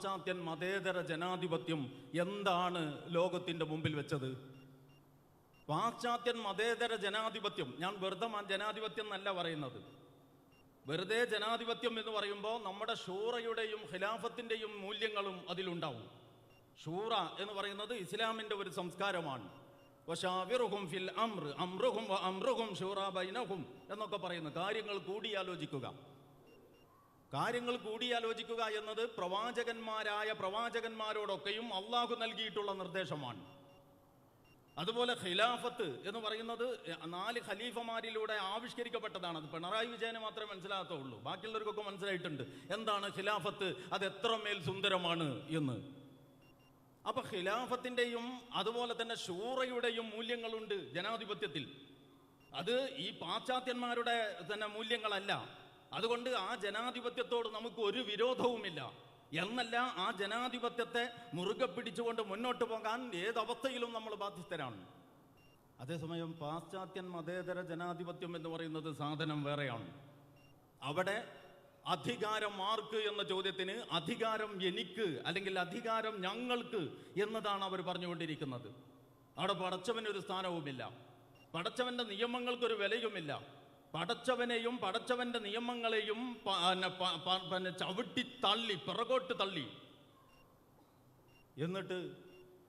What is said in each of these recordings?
പാശ്ചാത്യൻ മതേതര ജനാധിപത്യം എന്താണ് ലോകത്തിന്റെ മുമ്പിൽ വെച്ചത്? പാശ്ചാത്യൻ മതേതര ജനാധിപത്യം ഞാൻ വെറുതെ ജനാധിപത്യം എന്നല്ല പറയുന്നത്. വെറുതെ ജനാധിപത്യം എന്ന് പറയുമ്പോൾ നമ്മുടെ ഷൂറയുടെയും ഖിലാഫത്തിന്റെയും മൂല്യങ്ങളും അതിലുണ്ടാവും. ഷൂറ എന്ന് പറയുന്നത് ഇസ്ലാമിന്റെ ഒരു സംസ്കാരമാണ്. ഫിൽ അമ്ര വ അംറുഹും ഷൂറ ബൈനഹും എന്നൊക്കെ പറയുന്നു കാര്യങ്ങൾ കൂടിയാലോചിക്കുക കാര്യങ്ങൾ കൂടിയാലോചിക്കുക എന്നത് പ്രവാചകന്മാരായ പ്രവാചകന്മാരോടൊക്കെയും അള്ളാഹു നൽകിയിട്ടുള്ള നിർദ്ദേശമാണ്. അതുപോലെ ഖിലാഫത്ത് എന്ന് പറയുന്നത് നാല് ഖലീഫമാരിലൂടെ ആവിഷ്കരിക്കപ്പെട്ടതാണ്. അത് പിണറായി വിജയന് മാത്രമേ മനസ്സിലാകത്തുള്ളൂ. ബാക്കിയുള്ളവർക്കൊക്കെ മനസ്സിലായിട്ടുണ്ട്. എന്താണ് ഖിലാഫത്ത്? അത് എത്രമേൽ സുന്ദരമാണ് എന്ന്. അപ്പൊ ഖിലാഫത്തിന്റെയും അതുപോലെ തന്നെ ഷൂറയുടെയും മൂല്യങ്ങളുണ്ട് ജനാധിപത്യത്തിൽ. അത് ഈ പാശ്ചാത്യന്മാരുടെ തന്നെ മൂല്യങ്ങളല്ല. അതുകൊണ്ട് ആ ജനാധിപത്യത്തോട് നമുക്ക് ഒരു വിരോധവുമില്ല. എന്നല്ല ആ ജനാധിപത്യത്തെ മുറുകെ പിടിച്ചുകൊണ്ട് മുന്നോട്ട് പോകാൻ ഏതവസ്ഥയിലും നമ്മൾ ബാധ്യസ്ഥരാണ്. അതേസമയം പാശ്ചാത്യൻ മതേതര ജനാധിപത്യം എന്ന് പറയുന്നത് സാധനം വേറെയാണ്. അവിടെ അധികാരം ആർക്ക് എന്ന ചോദ്യത്തിന് അധികാരം എനിക്ക് അല്ലെങ്കിൽ അധികാരം ഞങ്ങൾക്ക് എന്നതാണ് അവർ പറഞ്ഞുകൊണ്ടിരിക്കുന്നത്. അവിടെ പടച്ചവന് ഒരു സ്ഥാനവുമില്ല. പടച്ചവന്റെ നിയമങ്ങൾക്കൊരു വിലയുമില്ല. പടച്ചവനെയും പടച്ചവന്റെ നിയമങ്ങളെയും പിന്നെ ചവിട്ടി തള്ളി പിറകോട്ട് തള്ളി. എന്നിട്ട്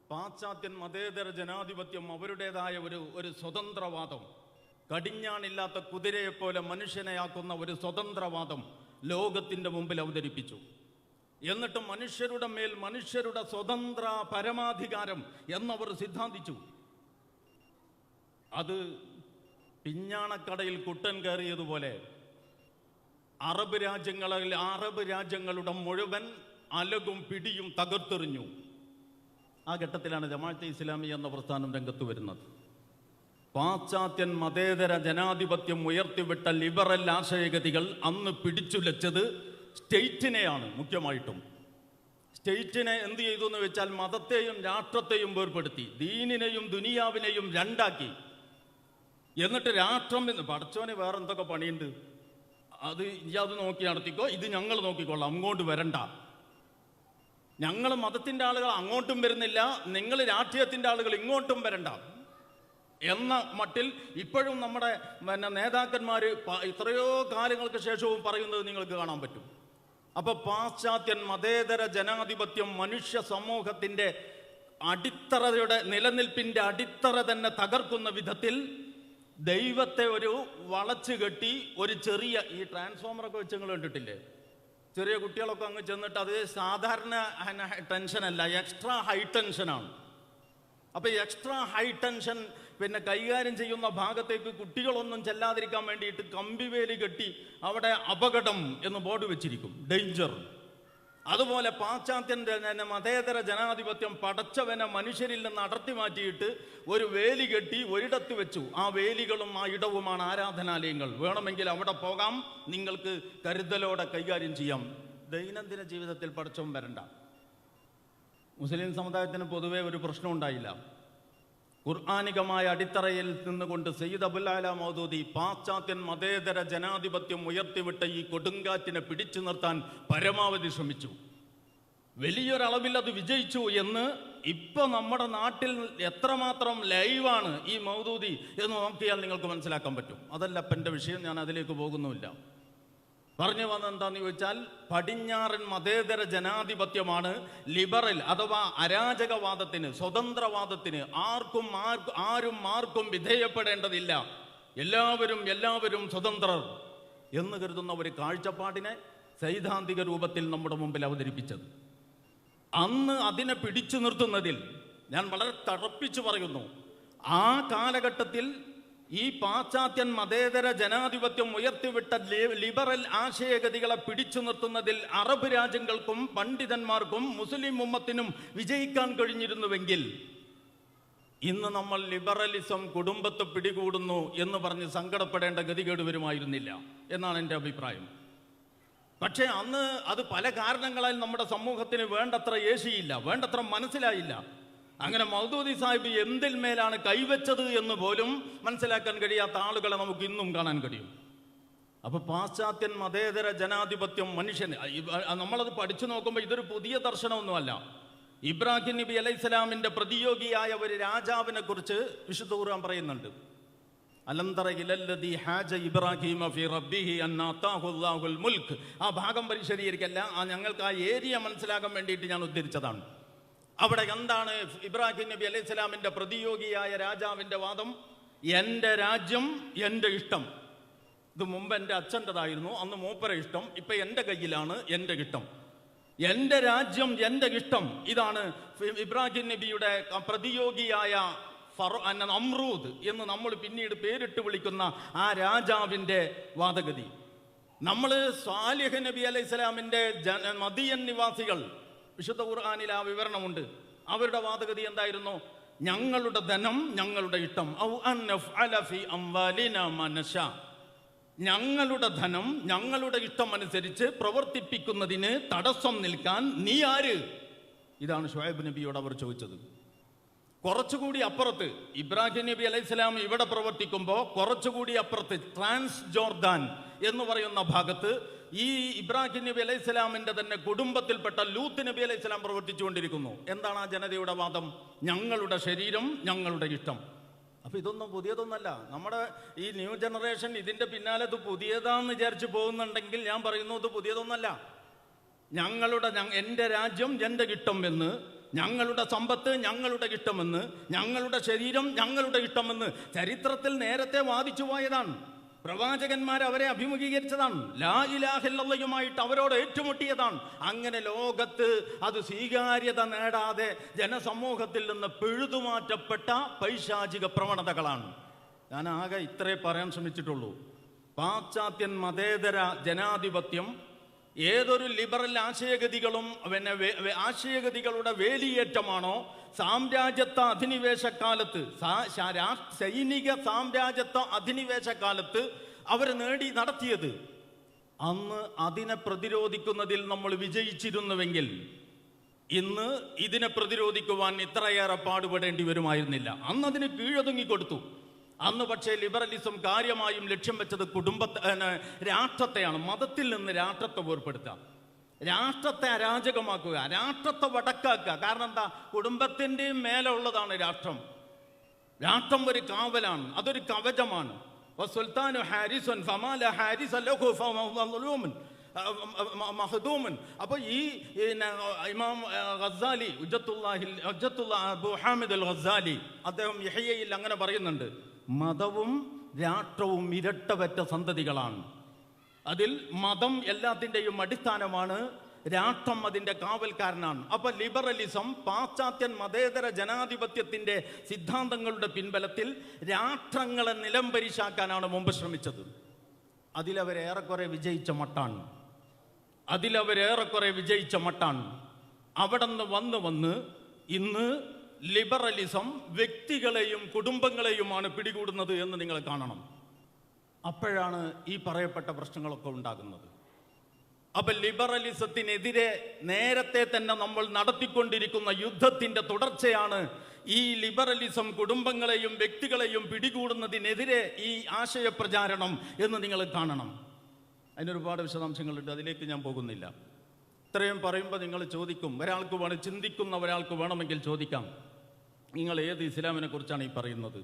പാശ്ചാത്യൻ മതേതര ജനാധിപത്യം അവരുടേതായ ഒരു ഒരു സ്വതന്ത്രവാദം. കടിഞ്ഞാണില്ലാത്ത കുതിരയെപ്പോലെ മനുഷ്യനെയാക്കുന്ന ഒരു സ്വതന്ത്രവാദം ലോകത്തിന്റെ മുമ്പിൽ അവതരിപ്പിച്ചു. എന്നിട്ട് മനുഷ്യരുടെ മേൽ മനുഷ്യരുടെ സ്വതന്ത്ര പരമാധികാരം എന്നവർ സിദ്ധാന്തിച്ചു. അത് പിഞ്ഞാണക്കടയിൽ കുട്ടൻ കയറിയതുപോലെ അറബ് രാജ്യങ്ങളിൽ അറബ് രാജ്യങ്ങളുടെ മുഴുവൻ അലകും പിടിയും തകർത്തെറിഞ്ഞു. ആ ഘട്ടത്തിലാണ് ജമാഅത്തെ ഇസ്ലാമി എന്ന പ്രസ്ഥാനം രംഗത്ത് വരുന്നത്. പാശ്ചാത്യൻ മതേതര ജനാധിപത്യം ഉയർത്തിവിട്ട ലിബറൽ ആശയഗതികൾ അന്ന് പിടിച്ചുലച്ചത് സ്റ്റേറ്റിനെയാണ് മുഖ്യമായിട്ടും. സ്റ്റേറ്റിനെ എന്ത് ചെയ്തു എന്ന് വെച്ചാൽ മതത്തെയും രാഷ്ട്രത്തെയും വേർപ്പെടുത്തി ദീനിനെയും ദുനിയാവിനെയും രണ്ടാക്കി. എന്നിട്ട് രാഷ്ട്രം എന്ന് പടച്ചോന് വേറെ എന്തൊക്കെ പണിയുണ്ട്? അത് ഇനി അത് നോക്കി നടത്തിക്കോ ഇത് ഞങ്ങൾ നോക്കിക്കൊള്ളാം അങ്ങോട്ട് വരണ്ട. ഞങ്ങൾ മതത്തിന്റെ ആളുകൾ അങ്ങോട്ടും വരുന്നില്ല നിങ്ങൾ രാഷ്ട്രീയത്തിന്റെ ആളുകൾ ഇങ്ങോട്ടും വരണ്ട. എന്ന മട്ടിൽ ഇപ്പോഴും നമ്മുടെ പിന്നെ നേതാക്കന്മാർ ഇത്രയോ കാലങ്ങൾക്ക് ശേഷവും പറയുന്നത് നിങ്ങൾക്ക് കാണാൻ പറ്റും. അപ്പൊ പാശ്ചാത്യൻ മതേതര ജനാധിപത്യം മനുഷ്യ സമൂഹത്തിന്റെ അടിത്തറയുടെ നിലനിൽപ്പിന്റെ അടിത്തറ തന്നെ തകർക്കുന്ന വിധത്തിൽ ദൈവത്തെ ഒരു വളച്ചു കെട്ടി ഒരു ചെറിയ ഈ ട്രാൻസ്ഫോമറൊക്കെ വെച്ച് നിങ്ങൾ കണ്ടിട്ടില്ലേ? ചെറിയ കുട്ടികളൊക്കെ അങ്ങ് ചെന്നിട്ട് അത് സാധാരണ ടെൻഷൻ അല്ല എക്സ്ട്രാ ഹൈ ടെൻഷനാണ് അപ്പൊ ഈ എക്സ്ട്രാ ഹൈ ടെൻഷൻ പിന്നെ കൈകാര്യം ചെയ്യുന്ന ഭാഗത്തേക്ക് കുട്ടികളൊന്നും ചെല്ലാതിരിക്കാൻ വേണ്ടിയിട്ട് കമ്പിവേലി കെട്ടി അവിടെ അപകടം എന്ന് ബോർഡ് വെച്ചിരിക്കും. ഡേഞ്ചർ അതുപോലെ പാശ്ചാത്യൻ മതേതര ജനാധിപത്യം പടച്ചവനെ മനുഷ്യരിൽ നിന്ന് അടർത്തി മാറ്റിയിട്ട് ഒരു വേലി കെട്ടി ഒരിടത്ത് വെച്ചു. ആ വേലികളും ആ ഇടവുമാണ് ആരാധനാലയങ്ങൾ. വേണമെങ്കിൽ അവിടെ പോകാം. നിങ്ങൾക്ക് കരുതലോടെ കൈകാര്യം ചെയ്യാം. ദൈനംദിന ജീവിതത്തിൽ പടച്ചവൻ വരണ്ട. മുസ്ലിം സമുദായത്തിന് പൊതുവേ ഒരു പ്രശ്നം ഉണ്ടായില്ല ഖുർആാനികമായ അടിത്തറയിൽ നിന്നുകൊണ്ട് സയ്യിദ് അബുല്ലാല മൗദൂദി പാശ്ചാത്യൻ മതേതര ജനാധിപത്യം ഉയർത്തിവിട്ട ഈ കൊടുങ്കാറ്റിനെ പിടിച്ചു നിർത്താൻ പരമാവധി ശ്രമിച്ചു. വലിയൊരളവിൽ അത് വിജയിച്ചു എന്ന് ഇപ്പൊ നമ്മുടെ നാട്ടിൽ എത്രമാത്രം ലൈവാണ് ഈ മൗദൂദി എന്ന് നോക്കിയാൽ നിങ്ങൾക്ക് മനസ്സിലാക്കാൻ പറ്റും. അതല്ല എന്റെ വിഷയം ഞാൻ അതിലേക്ക് പോകുന്നുമില്ല. പറഞ്ഞു വന്നത് എന്താന്ന് ചോദിച്ചാൽ പടിഞ്ഞാറൻ മതേതര ജനാധിപത്യമാണ് ലിബറൽ അഥവാ അരാജകവാദത്തിന് സ്വതന്ത്രവാദത്തിന് ആർക്കും ആർക്കും ആരും ആർക്കും വിധേയപ്പെടേണ്ടതില്ല. എല്ലാവരും എല്ലാവരും സ്വതന്ത്രർ എന്ന് കരുതുന്ന ഒരു കാഴ്ചപ്പാടിനെ സൈദ്ധാന്തിക രൂപത്തിൽ നമ്മുടെ മുമ്പിൽ അവതരിപ്പിച്ചത്. അന്ന് അതിനെ പിടിച്ചു നിർത്തുന്നതിൽ ഞാൻ വളരെ തറപ്പിച്ചു പറയുന്നു. ആ കാലഘട്ടത്തിൽ ഈ പാശ്ചാത്യൻ മതേതര ജനാധിപത്യം ഉയർത്തിവിട്ട ലിബറൽ ആശയഗതികളെ പിടിച്ചു നിർത്തുന്നതിൽ അറബ് രാജ്യങ്ങൾക്കും പണ്ഡിതന്മാർക്കും മുസ്ലിം ഉമ്മത്തിനും വിജയിക്കാൻ കഴിഞ്ഞിരുന്നുവെങ്കിൽ ഇന്ന് നമ്മൾ ലിബറലിസം കുടുംബത്തെ പിടികൂടുന്നു എന്ന് പറഞ്ഞ് സങ്കടപ്പെടേണ്ട ഗതികേട് വരുമായിരുന്നില്ല എന്നാണ് എന്റെ അഭിപ്രായം. പക്ഷേ അന്ന് അത് പല കാരണങ്ങളാൽ നമ്മുടെ സമൂഹത്തിന് വേണ്ടത്ര ഏശിയില്ല വേണ്ടത്ര മനസ്സിലായില്ല. അങ്ങനെ മൗദൂദി സാഹിബ് എന്തിൽ മേലാണ് കൈവച്ചത് എന്ന് പോലും മനസ്സിലാക്കാൻ കഴിയാത്ത ആളുകളെ നമുക്ക് ഇന്നും കാണാൻ കഴിയും. അപ്പൊ പാശ്ചാത്യൻ മതേതര ജനാധിപത്യം മനുഷ്യൻ നമ്മളത് പഠിച്ചു നോക്കുമ്പോൾ ഇതൊരു പുതിയ ദർശനമൊന്നുമല്ല. ഇബ്രാഹിം നബി അലൈഹി സ്വലാമിന്റെ പ്രതിയോഗിയായ ഒരു രാജാവിനെ കുറിച്ച് വിശുദ്ധ ഖുർആൻ പറയുന്നുണ്ട്. അലന്തറ ഇലല്ലദി ഹാജ ഇബ്രാഹിമ ഫി റബ്ബിഹി അന്നാത്താഹുല്ലാഹുൽ മുൽക്ക് ആ ഭാഗം പരിശോധിക്കല്ല ആ ഞങ്ങൾക്ക് ആ ഏരിയ മനസ്സിലാക്കാൻ വേണ്ടിയിട്ട് ഞാൻ ഉദ്ധരിച്ചതാണ്. അവിടെ എന്താണ് ഇബ്രാഹിം നബി അലൈഹി സ്വലാമിന്റെ പ്രതിയോഗിയായ രാജാവിന്റെ വാദം? എന്റെ രാജ്യം എന്റെ ഇഷ്ടം. ഇത് മുമ്പ് എന്റെ അച്ഛന്റെതായിരുന്നു അന്ന് മൂപ്പര ഇഷ്ടം ഇപ്പൊ എന്റെ കയ്യിലാണ് എന്റെ ഇഷ്ടം. എന്റെ രാജ്യം എന്റെ ഇഷ്ടം. ഇതാണ് ഇബ്രാഹിം നബിയുടെ പ്രതിയോഗിയായ അമ്രൂദ് എന്ന് നമ്മൾ പിന്നീട് പേരിട്ട് വിളിക്കുന്ന ആ രാജാവിന്റെ വാദഗതി. നമ്മൾ സ്വാലിഹ് നബി അലൈഹി സ്വലാമിന്റെ മദിയൻ നിവാസികൾ വിശുദ്ധ ഖുർആാനിൽ ആ വിവരണമുണ്ട്. അവരുടെ വാദഗതി എന്തായിരുന്നു? ഞങ്ങളുടെ ധനം ഞങ്ങളുടെ ഇഷ്ടം. ഔ ഞങ്ങളുടെ ധനം ഞങ്ങളുടെ ഇഷ്ടം അനുസരിച്ച് പ്രവർത്തിപ്പിക്കുന്നതിന് തടസ്സം നിൽക്കാൻ നീ ആര്? ഇതാണ് ഷുഹൈബ് നബിയോട് അവർ ചോദിച്ചത്. കുറച്ചുകൂടി അപ്പുറത്ത് ഇബ്രാഹിം നബി അലൈഹി സ്വലാം ഇവിടെ പ്രവർത്തിക്കുമ്പോൾ കുറച്ചുകൂടി അപ്പുറത്ത് ട്രാൻസ് ജോർദാൻ എന്ന് പറയുന്ന ഭാഗത്ത് ഈ ഇബ്രാഹിം നബി അലൈഹി സ്വലാമിന്റെ തന്നെ കുടുംബത്തിൽപ്പെട്ട ലൂത്ത് നബി അലൈഹി സ്വലാം പ്രവർത്തിച്ചുകൊണ്ടിരിക്കുന്നു. എന്താണ് ആ ജനതയുടെ വാദം? ഞങ്ങളുടെ ശരീരം ഞങ്ങളുടെ ഇഷ്ടം. അപ്പൊ ഇതൊന്നും പുതിയതൊന്നല്ല. നമ്മുടെ ഈ ന്യൂ ജനറേഷൻ ഇതിന്റെ പിന്നാലെ ഇത് പുതിയതാന്ന് വിചാരിച്ചു പോകുന്നുണ്ടെങ്കിൽ ഞാൻ പറയുന്നു ഇത് പുതിയതൊന്നല്ല. ഞങ്ങളുടെ എന്റെ രാജ്യം എന്റെ കിട്ടം എന്ന് ഞങ്ങളുടെ സമ്പത്ത് ഞങ്ങളുടെ കിട്ടമെന്ന് ഞങ്ങളുടെ ശരീരം ഞങ്ങളുടെ കിട്ടമെന്ന് ചരിത്രത്തിൽ നേരത്തെ വാദിച്ചു പോയതാണ്. പ്രവാചകന്മാർ അവരെ അഭിമുഖീകരിച്ചതാണ്. ലാ ഇലാഹില്ലയുമായിട്ട് അവരോട് ഏറ്റുമുട്ടിയതാണ്. അങ്ങനെ ലോകത്ത് അത് സ്വീകാര്യത നേടാതെ ജനസമൂഹത്തിൽ നിന്ന് പിഴുതുമാറ്റപ്പെട്ട പൈശാചിക പ്രവണതകളാണ്. ഞാൻ ആകെ ഇത്രേ പറയാൻ ശ്രമിച്ചിട്ടുള്ളൂ. പാശ്ചാത്യൻ മതേതര ജനാധിപത്യം ഏതൊരു ലിബറൽ ആശയഗതികളും പിന്നെ ആശയഗതികളുടെ വേലിയേറ്റമാണോ സാമ്രാജ്യത്വ അധിനിവേശ കാലത്ത് സൈനിക സാമ്രാജ്യത്വ അധിനിവേശ കാലത്ത് അവർ നേടി നടത്തിയത്. അന്ന് അതിനെ പ്രതിരോധിക്കുന്നതിൽ നമ്മൾ വിജയിച്ചിരുന്നുവെങ്കിൽ ഇന്ന് ഇതിനെ പ്രതിരോധിക്കുവാൻ ഇത്രയേറെ പാടുപെടേണ്ടി വരുമായിരുന്നില്ല. അന്ന് അതിന് കീഴൊതുങ്ങി കൊടുത്തു അന്ന് പക്ഷേ ലിബറലിസം കാര്യമായും ലക്ഷ്യം വെച്ചത് കുടുംബത്തെ രാഷ്ട്രത്തെയാണ്. മതത്തിൽ നിന്ന് രാഷ്ട്രത്തെ വേർപ്പെടുത്താം രാഷ്ട്രത്തെ അരാജകമാക്കുക രാഷ്ട്രത്തെ വടക്കാക്കുക. കാരണം എന്താ? കുടുംബത്തിന്റെയും മേലെ ഉള്ളതാണ് രാഷ്ട്രം. രാഷ്ട്രം ഒരു കാവലാണ് അതൊരു കവചമാണ്. വസുൽത്താനു ഹാരിസുൻ ഫമാല ഹാരിസ് മഹദൂമൻ. അപ്പോൾ ഈ ഇമാം ഗസാലി ഉജത്തുല്ലാഹിൽ ഉജത്തുല്ലാ അബു ഹാമിദ് അൽ ഗസാലി അദ്ദേഹം യഹയ്യയിൽ അങ്ങനെ പറയുന്നുണ്ട്. മതവും രാഷ്ട്രവും ഇരട്ടവറ്റ സന്തതികളാണ്. അതിൽ മതം എല്ലാത്തിന്റെയും അടിസ്ഥാനമാണ് രാഷ്ട്രം അതിന്റെ കാവൽക്കാരനാണ്. അപ്പൊ ലിബറലിസം പാശ്ചാത്യൻ മതേതര ജനാധിപത്യത്തിന്റെ സിദ്ധാന്തങ്ങളുടെ പിൻബലത്തിൽ രാഷ്ട്രങ്ങളെ നിലം പരിശാക്കാനാണ് മുമ്പ് ശ്രമിച്ചത്. അതിലവരേറെക്കുറെ വിജയിച്ച മട്ടാണ്. അതിലവരേറെക്കുറെ വിജയിച്ച മട്ടാണ്. അവിടെ നിന്ന് വന്ന് വന്ന് ഇന്ന് ലിബറലിസം വ്യക്തികളെയും കുടുംബങ്ങളെയുമാണ് പിടികൂടുന്നത് എന്ന് നിങ്ങൾ കാണണം. അപ്പോഴാണ് ഈ പറയപ്പെട്ട പ്രശ്നങ്ങളൊക്കെ ഉണ്ടാകുന്നത്. അപ്പൊ ലിബറലിസത്തിനെതിരെ നേരത്തെ തന്നെ നമ്മൾ നടത്തിക്കൊണ്ടിരിക്കുന്ന യുദ്ധത്തിന്റെ തുടർച്ചയാണ് ഈ ലിബറലിസം കുടുംബങ്ങളെയും വ്യക്തികളെയും പിടികൂടുന്നതിനെതിരെ ഈ ആശയപ്രചാരണം എന്ന് നിങ്ങൾ കാണണം. അതിനൊരുപാട് വിശദാംശങ്ങളുണ്ട് അതിലേക്ക് ഞാൻ പോകുന്നില്ല. ഇത്രയും പറയുമ്പോൾ നിങ്ങൾ ചോദിക്കും ഒരാൾക്ക് വേണം ചിന്തിക്കുന്ന ഒരാൾക്ക് വേണമെങ്കിൽ ചോദിക്കാം. നിങ്ങൾ ഏത് ഇസ്ലാമിനെ കുറിച്ചാണ് ഈ പറയുന്നത്?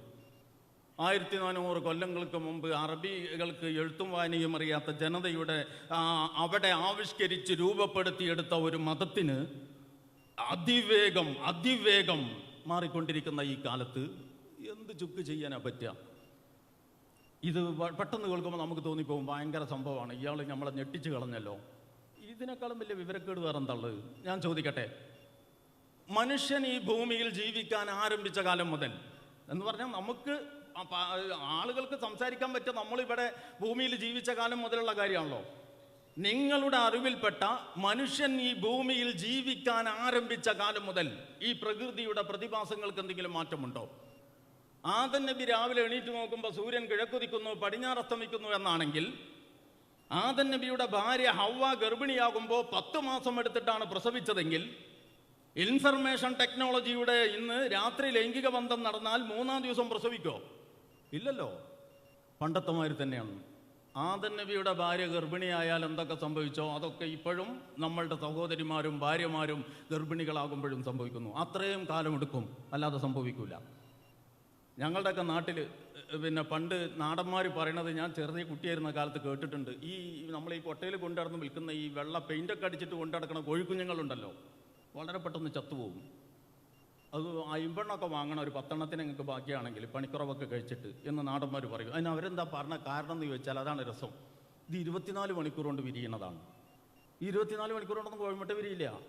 ആയിരത്തി നാനൂറ് കൊല്ലങ്ങൾക്ക് മുമ്പ് അറബികൾക്ക് എഴുത്തും വായനയും അറിയാത്ത ജനതയുടെ അവിടെ ആവിഷ്കരിച്ച് രൂപപ്പെടുത്തിയെടുത്ത ഒരു മതത്തിന് അതിവേഗം അതിവേഗം മാറിക്കൊണ്ടിരിക്കുന്ന ഈ കാലത്ത് എന്ത് ചുക്ക് ചെയ്യാനാ പറ്റുക? ഇത് പെട്ടെന്ന് കേൾക്കുമ്പോൾ നമുക്ക് തോന്നിപ്പോകും ഭയങ്കര സംഭവമാണ്. ഇയാൾ നമ്മളെ ഞെട്ടിച്ച് കളഞ്ഞല്ലോ. ഇതിനേക്കാളും വലിയ വിവരക്കേട് വേറെ എന്താണുള്ളത് ഞാൻ ചോദിക്കട്ടെ. മനുഷ്യൻ ഈ ഭൂമിയിൽ ജീവിക്കാൻ ആരംഭിച്ച കാലം മുതൽ. എന്ന് പറഞ്ഞാൽ നമുക്ക് ആളുകൾക്ക് സംസാരിക്കാൻ പറ്റുക നമ്മളിവിടെ ഭൂമിയിൽ ജീവിച്ച കാലം മുതലുള്ള കാര്യമാണല്ലോ. നിങ്ങളുടെ അറിവിൽപ്പെട്ട മനുഷ്യൻ ഈ ഭൂമിയിൽ ജീവിക്കാൻ ആരംഭിച്ച കാലം മുതൽ ഈ പ്രകൃതിയുടെ പ്രതിഭാസങ്ങൾക്ക് എന്തെങ്കിലും മാറ്റമുണ്ടോ? ആദൻ നബി രാവിലെ എണീറ്റ് നോക്കുമ്പോൾ സൂര്യൻ കിഴക്കുതിക്കുന്നു പടിഞ്ഞാറസ്തമിക്കുന്നു എന്നാണെങ്കിൽ ആദൻ നബിയുടെ ഭാര്യ ഹവ്വ ഗർഭിണിയാകുമ്പോൾ പത്ത് മാസം എടുത്തിട്ടാണ് പ്രസവിച്ചതെങ്കിൽ ഇൻഫർമേഷൻ ടെക്നോളജിയുടെ ഇന്ന് രാത്രി ലൈംഗിക ബന്ധം നടന്നാൽ മൂന്നാം ദിവസം പ്രസവിക്കോ? ഇല്ലല്ലോ. പണ്ടത്തെ മാതിരി തന്നെയാണ്. ആദൻ നബിയുടെ ഭാര്യ ഗർഭിണിയായാൽ എന്തൊക്കെ സംഭവിച്ചോ? അതൊക്കെ ഇപ്പോഴും നമ്മളുടെ സഹോദരിമാരും ഭാര്യമാരും ഗർഭിണികളാകുമ്പോഴും സംഭവിക്കുന്നു. അത്രയും കാലമെടുക്കും. അല്ലാതെ സംഭവിക്കില്ല ഞങ്ങളുടെയൊക്കെ നാട്ടിൽ പിന്നെ പണ്ട് നാടന്മാർ പറയണത് ഞാൻ ചെറിയ കുട്ടിയായിരുന്ന കാലത്ത് കേട്ടിട്ടുണ്ട്. ഈ നമ്മൾ ഈ കൊട്ടയിൽ കൊണ്ടുനടന്ന് വിൽക്കുന്ന ഈ വെള്ള പെയിന്റൊക്കെ അടിച്ചിട്ട് കൊണ്ടുനടക്കുന്ന കോഴിക്കുഞ്ഞുങ്ങളുണ്ടല്ലോ. വളരെ പെട്ടെന്ന് ചത്തുപോകും. അത് അയിമ്പെണ്ണൊക്കെ വാങ്ങണം ഒരു പത്തെണ്ണത്തിന് നിങ്ങൾക്ക് ബാക്കിയാണെങ്കിൽ പണിക്കുറവൊക്കെ കഴിച്ചിട്ട് എന്ന് നാടന്മാർ പറയും. അതിന് അവരെന്താ പറഞ്ഞ കാരണം എന്ന് ചോദിച്ചാൽ അതാണ് രസം. ഇത് ഇരുപത്തിനാല് മണിക്കൂർ കൊണ്ട് വിരിയണതാണ് ഇരുപത്തിനാല് മണിക്കൂർ കൊണ്ടൊന്നും കോഴിമുട്ട വിരിയില്ല.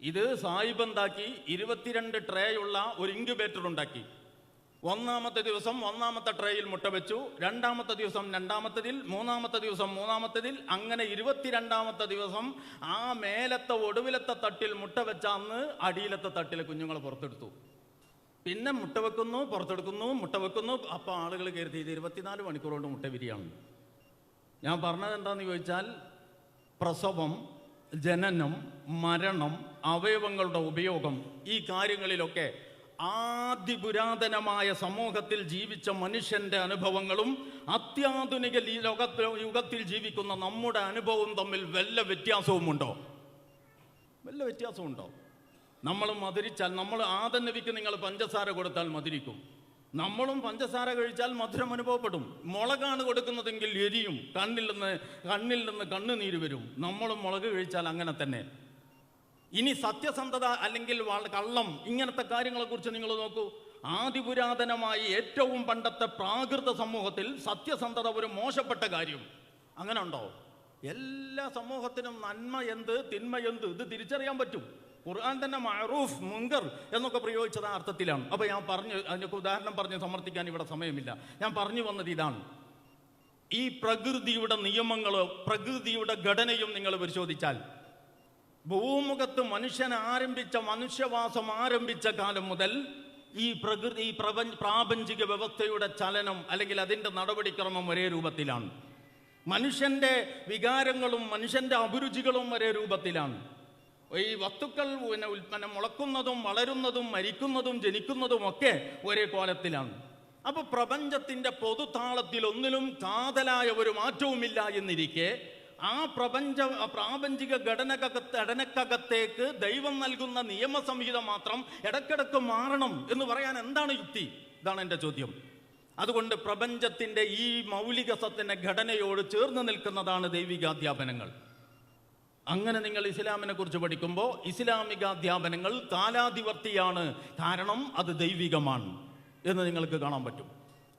ഇത് സായിബ് എന്താക്കി? ഇരുപത്തിരണ്ട് ട്രേ ഉള്ള ഒരു ഇൻക്യുബേറ്റർ ഉണ്ടാക്കി. ഒന്നാമത്തെ ദിവസം ഒന്നാമത്തെ ട്രേയിൽ മുട്ട വെച്ചു. രണ്ടാമത്തെ ദിവസം രണ്ടാമത്തതിൽ മൂന്നാമത്തെ ദിവസം മൂന്നാമത്തതിൽ അങ്ങനെ ഇരുപത്തിരണ്ടാമത്തെ ദിവസം ആ മേലത്തെ ഒടുവിലത്തെ തട്ടിൽ മുട്ട വെച്ചാന്ന് അടിയിലത്തെ തട്ടിലെ കുഞ്ഞുങ്ങളെ പുറത്തെടുത്തു. പിന്നെ മുട്ട വെക്കുന്നു പുറത്തെടുക്കുന്നു മുട്ട വെക്കുന്നു. അപ്പോൾ ആളുകൾ കരുതി ഇത് ഇരുപത്തിനാല് മണിക്കൂർ കൊണ്ട് മുട്ട വിരിയാണ്. ഞാൻ പറഞ്ഞത് എന്താന്ന് ചോദിച്ചാൽ പ്രസവം ജനനം മരണം അവയവങ്ങളുടെ ഉപയോഗം ഈ കാര്യങ്ങളിലൊക്കെ ആദിപുരാതനമായ സമൂഹത്തിൽ ജീവിച്ച മനുഷ്യന്റെ അനുഭവങ്ങളും അത്യാധുനിക ലോകത്തിൽ യുഗത്തിൽ ജീവിക്കുന്ന നമ്മുടെ അനുഭവവും തമ്മിൽ വല്ല വ്യത്യാസവുമുണ്ടോ? വല്ല വ്യത്യാസമുണ്ടോ നമ്മൾ മധുരിച്ചാൽ നമ്മൾ ആദം നബിക്ക് നിങ്ങൾ പഞ്ചസാര കൊടുത്താൽ മധുരിക്കും. നമ്മളും പഞ്ചസാര കഴിച്ചാൽ മധുരം അനുഭവപ്പെടും. മുളകാണ് കൊടുക്കുന്നതെങ്കിൽ എരിയും. കണ്ണിൽ നിന്ന് കണ്ണിൽ നിന്ന് കണ്ണുനീര് വരും. നമ്മളും മുളക് കഴിച്ചാൽ അങ്ങനെ തന്നെ. ഇനി സത്യസന്ധത അല്ലെങ്കിൽ കള്ളം ഇങ്ങനത്തെ കാര്യങ്ങളെക്കുറിച്ച് നിങ്ങൾ നോക്കൂ. ആദിപുരാതനമായി ഏറ്റവും പണ്ടത്തെ പ്രാകൃത സമൂഹത്തിൽ സത്യസന്ധത ഒരു മോശപ്പെട്ട കാര്യം. അങ്ങനെ ഉണ്ടോ? എല്ലാ സമൂഹത്തിനും നന്മ എന്ത് തിന്മ എന്ത്? ഇത് തിരിച്ചറിയാൻ പറ്റും. ഖുർആൻ തന്നെ മഅറൂഫ് മുങ്കർ എന്നൊക്കെ പ്രയോഗിച്ചത് ആ അർത്ഥത്തിലാണ്. അപ്പൊ ഞാൻ പറഞ്ഞു അതിനൊക്കെ ഉദാഹരണം പറഞ്ഞ് സമർത്ഥിക്കാൻ ഇവിടെ സമയമില്ല. ഞാൻ പറഞ്ഞു വന്നത് ഇതാണ്. ഈ പ്രകൃതിയുടെ നിയമങ്ങളോ പ്രകൃതിയുടെ ഘടനയും നിങ്ങൾ പരിശോധിച്ചാൽ ഭൂമുഖത്ത് മനുഷ്യൻ ആരംഭിച്ച മനുഷ്യവാസം ആരംഭിച്ച കാലം മുതൽ ഈ പ്രകൃതി പ്രപഞ്ച പ്രാപഞ്ചിക വ്യവസ്ഥയുടെ ചലനം അല്ലെങ്കിൽ അതിന്റെ നടപടിക്രമം ഒരേ രൂപത്തിലാണ്. മനുഷ്യന്റെ വികാരങ്ങളും മനുഷ്യന്റെ അഭിരുചികളും ഒരേ രൂപത്തിലാണ്. ഈ വസ്തുക്കൾ പിന്നെ ഉൽപ്പന്നം മുളക്കുന്നതും വളരുന്നതും മരിക്കുന്നതും ജനിക്കുന്നതും ഒക്കെ ഒരേ കോലത്തിലാണ്. അപ്പൊ പ്രപഞ്ചത്തിന്റെ പൊതുതാളത്തിൽ ഒന്നിലും കാതലായ ഒരു മാറ്റവുമില്ല എന്നിരിക്കെ ആ പ്രപഞ്ച പ്രാപഞ്ചിക ഘടനകത്ത് ഘടനക്കകത്തേക്ക് ദൈവം നൽകുന്ന നിയമസംഹിത മാത്രം ഇടക്കിടക്ക് മാറണം എന്ന് പറയാൻ എന്താണ് യുക്തി? ഇതാണ് എന്റെ ചോദ്യം. അതുകൊണ്ട് പ്രപഞ്ചത്തിന്റെ ഈ മൗലിക സത്തിന്റെ ഘടനയോട് ചേർന്ന് നിൽക്കുന്നതാണ് ദൈവിക ദൈവികാധ്യാപനങ്ങൾ. അങ്ങനെ നിങ്ങൾ ഇസ്ലാമിനെ കുറിച്ച് പഠിക്കുമ്പോൾ ഇസ്ലാമിക അധ്യാപനങ്ങൾ കാലാധിവർത്തിയാണ്. കാരണം അത് ദൈവികമാണ് എന്ന് നിങ്ങൾക്ക് കാണാൻ പറ്റും.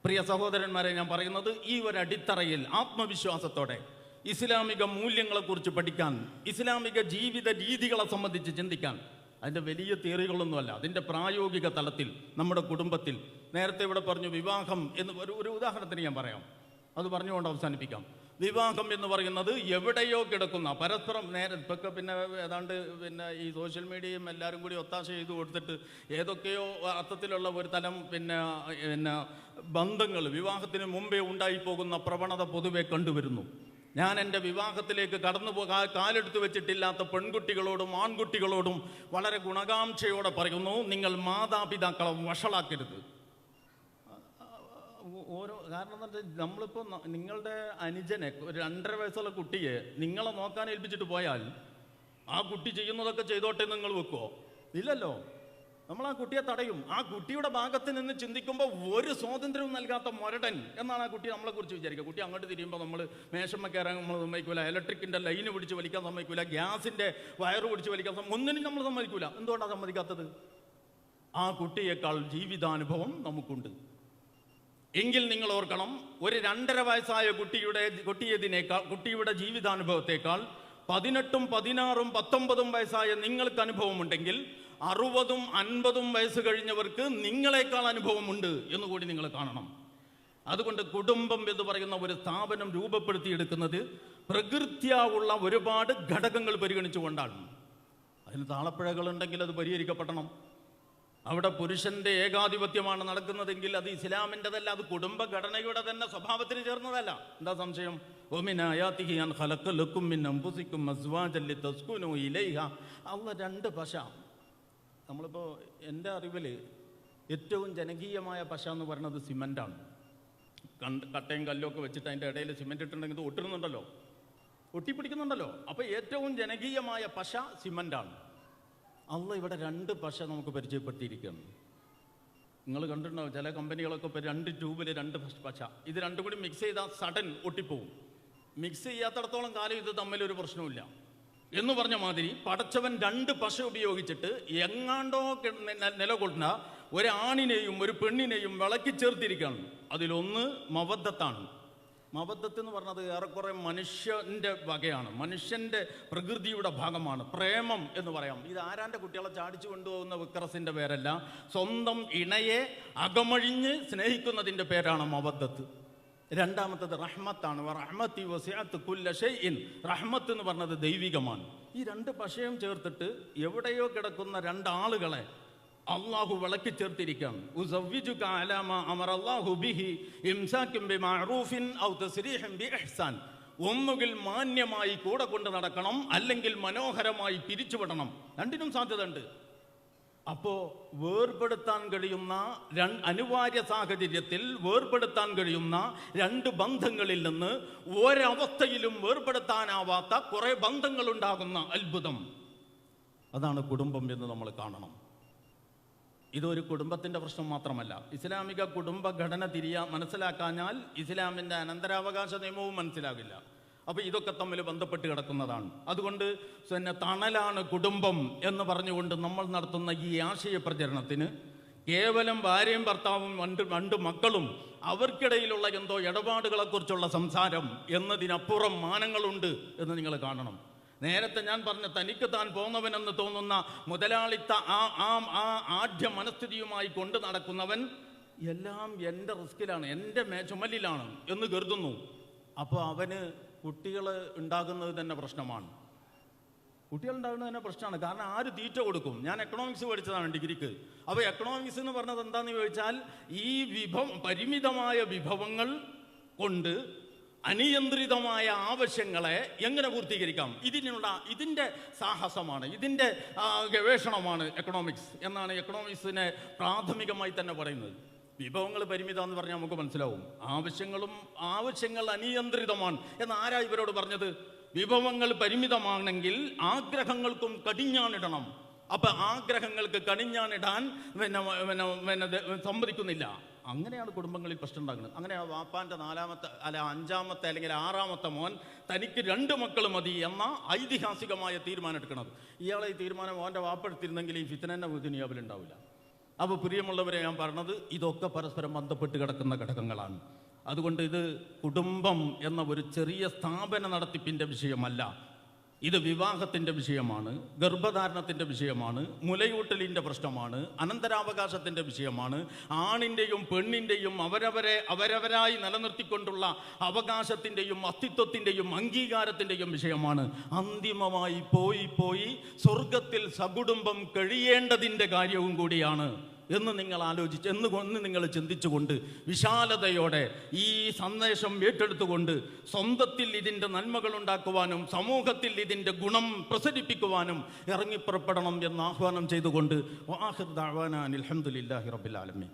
പ്രിയ സഹോദരന്മാരെ ഞാൻ പറയുന്നത് ഈ ഒരു അടിത്തറയിൽ ആത്മവിശ്വാസത്തോടെ ഇസ്ലാമിക മൂല്യങ്ങളെക്കുറിച്ച് പഠിക്കാൻ ഇസ്ലാമിക ജീവിത രീതികളെ സംബന്ധിച്ച് ചിന്തിക്കാൻ. അതിന്റെ വലിയ തിയറികളൊന്നുമല്ല. അതിന്റെ പ്രായോഗിക തലത്തിൽ നമ്മുടെ കുടുംബത്തിൽ നേരത്തെ ഇവിടെ പറഞ്ഞു വിവാഹം എന്ന് ഒരു ഒരു ഉദാഹരണത്തിന് ഞാൻ പറയാം. അത് പറഞ്ഞുകൊണ്ട് അവസാനിപ്പിക്കാം. വിവാഹം എന്ന് പറയുന്നത് എവിടെയോ കിടക്കുന്ന പരസ്പരം നേരെ ഇപ്പൊക്കെ പിന്നെ ഏതാണ്ട് പിന്നെ ഈ സോഷ്യൽ മീഡിയയും എല്ലാവരും കൂടി ഒത്താശ ചെയ്തു കൊടുത്തിട്ട് ഏതൊക്കെയോ അർത്ഥത്തിലുള്ള ഒരു തലം പിന്നെ പിന്നെ ബന്ധങ്ങൾ വിവാഹത്തിന് മുമ്പേ ഉണ്ടായി പോകുന്ന പ്രവണത പൊതുവെ കണ്ടുവരുന്നു. ഞാൻ എന്റെ വിവാഹത്തിലേക്ക് കടന്നു പോകാൻ കാലെടുത്ത് വെച്ചിട്ടില്ലാത്ത പെൺകുട്ടികളോടും ആൺകുട്ടികളോടും വളരെ ഗുണകാംക്ഷയോടെ പറയുന്നു നിങ്ങൾ മാതാപിതാക്കളെ വഷളാക്കരുത്. ഓരോ കാരണം എന്താ നമ്മളിപ്പോൾ നിങ്ങളുടെ അനുജനെ ഒരു രണ്ടര വയസ്സുള്ള കുട്ടിയെ നിങ്ങളെ നോക്കാൻ ഏൽപ്പിച്ചിട്ട് പോയാൽ ആ കുട്ടി ചെയ്യുന്നതൊക്കെ ചെയ്തോട്ടെ നിങ്ങൾ വെക്കുമോ ഇല്ലല്ലോ. നമ്മൾ ആ കുട്ടിയെ തടയും. ആ കുട്ടിയുടെ ഭാഗത്ത് നിന്ന് ചിന്തിക്കുമ്പോൾ ഒരു സ്വാതന്ത്ര്യവും നൽകാത്ത മൊരടൻ എന്നാണ് ആ കുട്ടി നമ്മളെ കുറിച്ച് വിചാരിക്കുക. കുട്ടി അങ്ങോട്ട് തിരിയുമ്പോൾ നമ്മൾ മേശമ്മ കയറാൻ നമ്മൾ സമ്മതിക്കൂല. ഇലക്ട്രിക്കിന്റെ ലൈന് പിടിച്ച് വലിക്കാൻ സമ്മതിക്കൂല. ഗ്യാസിന്റെ വയറ് പിടിച്ച് വലിക്കാൻ ഒന്നിനും നമ്മൾ സമ്മതിക്കില്ല എന്തുകൊണ്ടാണ് സമ്മതിക്കാത്തത്? ആ കുട്ടിയേക്കാൾ ജീവിതാനുഭവം നമുക്കുണ്ട്. എങ്കിൽ നിങ്ങൾ ഓർക്കണം ഒരു രണ്ടര വയസ്സായ കുട്ടിയുടെ കുട്ടിയതിനേക്കാൾ കുട്ടിയുടെ ജീവിതാനുഭവത്തേക്കാൾ പതിനെട്ടും പതിനാറും പത്തൊമ്പതും വയസ്സായ നിങ്ങൾക്ക് അനുഭവമുണ്ടെങ്കിൽ അറുപതും അൻപതും വയസ്സ് കഴിഞ്ഞവർക്ക് നിങ്ങളെക്കാൾ അനുഭവമുണ്ട് എന്ന് കൂടി നിങ്ങൾ കാണണം. അതുകൊണ്ട് കുടുംബം എന്ന് പറയുന്ന ഒരു സ്ഥാപനം രൂപപ്പെടുത്തിയെടുക്കുന്നത് പ്രകൃത്യാവുള്ള ഒരുപാട് ഘടകങ്ങൾ പരിഗണിച്ചുകൊണ്ടാണ്. അതിന് താളപ്പിഴകൾ ഉണ്ടെങ്കിൽ അത് പരിഹരിക്കപ്പെടണം. അവിടെ പുരുഷന്റെ ഏകാധിപത്യമാണ് നടക്കുന്നതെങ്കിൽ അത് ഇസ്ലാമിന്റെതല്ല അത് കുടുംബഘടനയുടെ തന്നെ സ്വഭാവത്തിന് ചേർന്നതല്ല. എന്താ സംശയം? ഒമിനായാത്തിഹിയാൻ ഹലക്കലുക്കും ഖലഖലക്കും മിൻ അൻഫുസിക്കും അസ്വാജൻ ലിതസ്കുനു ഇലൈഹ. അള്ള രണ്ട് പശ നമ്മളിപ്പോൾ എന്റെ അറിവിൽ ഏറ്റവും ജനകീയമായ പശ എന്ന് പറയുന്നത് സിമന്റാണ്. കണ്ട് കട്ടയും കല്ലും ഒക്കെ വെച്ചിട്ട് അതിന്റെ ഇടയിൽ സിമെന്റ് ഇട്ടിട്ടുണ്ടെങ്കിൽ ഒട്ടിടുന്നുണ്ടല്ലോ. ഒട്ടിപ്പിടിക്കുന്നുണ്ടല്ലോ. അപ്പോൾ ഏറ്റവും ജനകീയമായ പശ സിമന്റാണ്. അള്ള ഇവിടെ രണ്ട് പശ നമുക്ക് പരിചയപ്പെടുത്തിയിരിക്കുകയാണ്. നിങ്ങൾ കണ്ടിട്ടുണ്ടോ ചില കമ്പനികളൊക്കെ ഇപ്പോൾ രണ്ട് ട്യൂബിൽ രണ്ട് പശ ഇത് രണ്ടും കൂടി മിക്സ് ചെയ്താൽ സഡൻ ഒട്ടിപ്പോവും. മിക്സ് ചെയ്യാത്തടത്തോളം കാലം ഇത് തമ്മിലൊരു പ്രശ്നവുമില്ല. എന്ന് പറഞ്ഞ മാതിരി പടച്ചവൻ രണ്ട് പശ ഉപയോഗിച്ചിട്ട് എങ്ങാണ്ടോ നിലകൊണ്ട ഒരാണിനെയും ഒരു പെണ്ണിനെയും വിളക്കി ചേർത്തിരിക്കുകയാണ്. അതിലൊന്ന് മവദ്ധത്താണ് മബദ്ധത്ത് എന്ന് പറഞ്ഞത് ഏറെക്കുറെ മനുഷ്യന്റെ വകയാണ്. മനുഷ്യന്റെ പ്രകൃതിയുടെ ഭാഗമാണ്. പ്രേമം എന്ന് പറയാം. ഇത് ആരാന്റെ കുട്ടികളെ ചാടിച്ചു കൊണ്ടുപോകുന്ന വിക്രസിന്റെ പേരല്ല. സ്വന്തം ഇണയെ അകമഴിഞ്ഞ് സ്നേഹിക്കുന്നതിന്റെ പേരാണ് മബദ്ധത്ത് രണ്ടാമത്തത് റഹ്മത്താണ്. റഹ്മത്തി എന്ന് പറഞ്ഞത് ദൈവികമാണ്. ഈ രണ്ട് പശയും ചേർത്തിട്ട് എവിടെയോ കിടക്കുന്ന രണ്ടാളുകളെ അള്ളാഹു വിളക്കി ചേർത്തിരിക്കുകയാണ്. അമർ അല്ലാഹു ബിഹി ഇംസാക്കും ഔ ഒന്നുകിൽ മാന്യമായി കൂടെ കൊണ്ട് നടക്കണം അല്ലെങ്കിൽ മനോഹരമായി പിരിച്ചുവിടണം. രണ്ടിനും സാധ്യതയുണ്ട്. അപ്പോ വേർപെടുത്താൻ കഴിയുന്ന അനിവാര്യ സാഹചര്യത്തിൽ വേർപെടുത്താൻ കഴിയുന്ന രണ്ട് ബന്ധങ്ങളിൽ നിന്ന് ഒരവസ്ഥയിലും വേർപെടുത്താനാവാത്ത കുറെ ബന്ധങ്ങൾ ഉണ്ടാകുന്ന അത്ഭുതം. അതാണ് കുടുംബം എന്ന് നമ്മൾ കാണണം. ഇതൊരു കുടുംബത്തിന്റെ പ്രശ്നം മാത്രമല്ല. ഇസ്ലാമിക കുടുംബഘടന തിരിയാ മനസ്സിലാക്കാഞ്ഞാൽ ഇസ്ലാമിന്റെ അനന്തരാവകാശ നിയമവും മനസ്സിലാകില്ല. അപ്പൊ ഇതൊക്കെ തമ്മിൽ ബന്ധപ്പെട്ട് കിടക്കുന്നതാണ്. അതുകൊണ്ട് പിന്നെ തണലാണ് കുടുംബം എന്ന് പറഞ്ഞുകൊണ്ട് നമ്മൾ നടത്തുന്ന ഈ ആശയ പ്രചരണത്തിന് കേവലം ഭാര്യയും ഭർത്താവും രണ്ട് രണ്ട് മക്കളും അവർക്കിടയിലുള്ള എന്തോ ഇടപാടുകളെക്കുറിച്ചുള്ള സംസാരം എന്നതിനപ്പുറം മാനങ്ങളുണ്ട് എന്ന് നിങ്ങൾ കാണണം. നേരത്തെ ഞാൻ പറഞ്ഞ തനിക്ക് താൻ പോന്നവനെന്ന് തോന്നുന്ന മുതലാളിത്ത ആ ആ ആ ആഢ്യ മനസ്ഥിതിയുമായി കൊണ്ട് നടക്കുന്നവൻ എല്ലാം എന്റെ റിസ്കിലാണ് എന്റെ ചുമലിലാണ് എന്ന് കരുതുന്നു. അപ്പോൾ അവന് കുട്ടികൾ ഉണ്ടാകുന്നത് തന്നെ പ്രശ്നമാണ്. കുട്ടികൾ ഉണ്ടാകുന്നത് തന്നെ പ്രശ്നമാണ്. കാരണം ആര് തീറ്റ കൊടുക്കും? ഞാൻ എക്കണോമിക്സ് പഠിച്ചതാണ് ഡിഗ്രിക്ക്. അപ്പോൾ എക്കണോമിക്സ് എന്ന് പറഞ്ഞത് എന്താണെന്ന് ചോദിച്ചാൽ ഈ വിഭവം പരിമിതമായ വിഭവങ്ങൾ കൊണ്ട് അനിയന്ത്രിതമായ ആവശ്യങ്ങളെ എങ്ങനെ പൂർത്തീകരിക്കാം? ഇതിനുള്ള ഇതിന്റെ സാഹസമാണ് ഇതിന്റെ ഗവേഷണമാണ് എക്കണോമിക്സ് എന്നാണ് എക്കണോമിക്സിനെ പ്രാഥമികമായി തന്നെ പറയുന്നത്. വിഭവങ്ങൾ പരിമിതമെന്ന് പറഞ്ഞാൽ നമുക്ക് മനസ്സിലാവും. ആവശ്യങ്ങളും ആവശ്യങ്ങൾ അനിയന്ത്രിതമാണ്. എന്ന് ആരാ ഇവരോട് പറഞ്ഞത്? വിഭവങ്ങൾ പരിമിതമാണെങ്കിൽ ആഗ്രഹങ്ങൾക്കും കടിഞ്ഞാണിടണം. അപ്പൊ ആഗ്രഹങ്ങൾക്ക് കടിഞ്ഞാണിടാൻ സമ്മതിക്കുന്നില്ല. അങ്ങനെയാണ് കുടുംബങ്ങളിൽ പ്രശ്നം ഉണ്ടാകുന്നത്. അങ്ങനെ ആ വാപ്പാന്റെ നാലാമത്തെ അല്ല അഞ്ചാമത്തെ അല്ലെങ്കിൽ ആറാമത്തെ മോൻ തനിക്ക് രണ്ട് മക്കൾ മതി എന്ന ഐതിഹാസികമായ തീരുമാനം എടുക്കുന്നത് ഇയാളെ ഈ തീരുമാനം മോന്റെ വാപ്പെടുത്തിരുന്നെങ്കിൽ ഈ ഫിത്തനെ ദുനിയാവിൽ ഉണ്ടാവില്ല. അപ്പോൾ പ്രിയമുള്ളവരെ ഞാൻ പറഞ്ഞത് ഇതൊക്കെ പരസ്പരം ബന്ധപ്പെട്ട് കിടക്കുന്ന ഘടകങ്ങളാണ്. അതുകൊണ്ട് ഇത് കുടുംബം എന്ന ഒരു ചെറിയ സ്ഥാപന നടത്തിപ്പിന്റെ വിഷയമല്ല. ഇത് വിവാഹത്തിന്റെ വിഷയമാണ് ഗർഭധാരണത്തിന്റെ വിഷയമാണ് മുലയൂട്ടലിന്റെ പ്രശ്നമാണ് അനന്തരാവകാശത്തിന്റെ വിഷയമാണ്. ആണിന്റെയും പെണ്ണിന്റെയും അവരവരെ അവരവരായി നിലനിർത്തിക്കൊണ്ടുള്ള അവകാശത്തിന്റെയും അസ്തിത്വത്തിന്റെയും അംഗീകാരത്തിന്റെയും വിഷയമാണ്. അന്തിമമായി പോയി പോയി സ്വർഗത്തിൽ സകുടുംബം കഴിയേണ്ടതിന്റെ കാര്യവും കൂടിയാണ്. എന്ന് നിങ്ങൾ ആലോചിച്ച് എന്ന് ഒന്ന് നിങ്ങൾ ചിന്തിച്ചുകൊണ്ട് വിശാലതയോടെ ഈ സന്ദേശം ഏറ്റെടുത്തുകൊണ്ട് സ്വന്തത്തിൽ ഇതിന്റെ നന്മകൾ ഉണ്ടാക്കുവാനും സമൂഹത്തിൽ ഇതിന്റെ ഗുണം പ്രസരിപ്പിക്കുവാനും ഇറങ്ങിപ്പുറപ്പെടണം എന്ന് ആഹ്വാനം ചെയ്തുകൊണ്ട് വാഹിർ ദഅ്വാന അലഹമുല്ലാഹി ആലമീൻ.